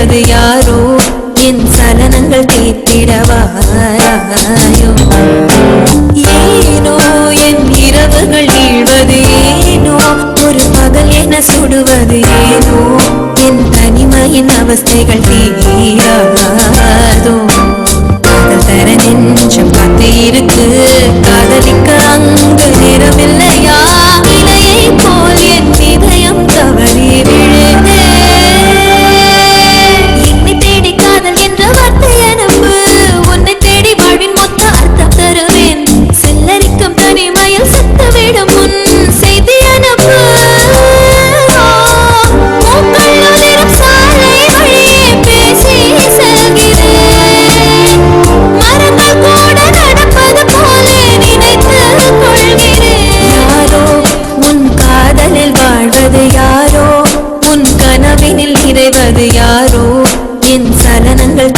நிற்பது யாரோ? என் சலனங்கள் தீர்த்திடவாராயோ ஏனோ என் இரவுகள் நீழ்வது ஏனோ? ஒரு பகல் என சுடுவது ஏனோ? என் தனிமையின் அவஸ்தைகள் தீராரா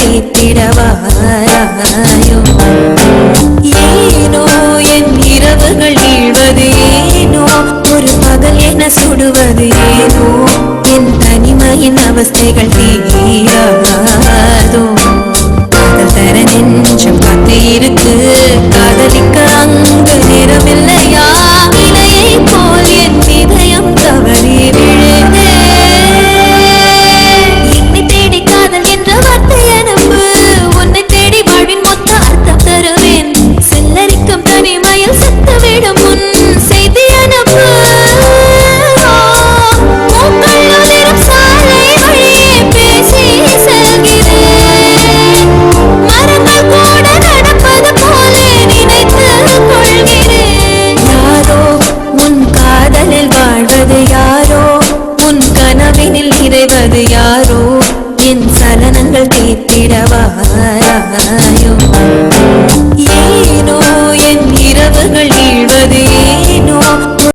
தீர்த்திடவாராயோ ஏனோ என் இரவுகள் நீழ்வது ஏனோ ஒரு பகல் என சுடுவது ஏனோ என் தனிமையின் அவஸ்தைகள் தீராதோ? பகல் தர நின்று நிறைவது யாரோ? என் சலனங்கள் தீர்த்திடவாராயோ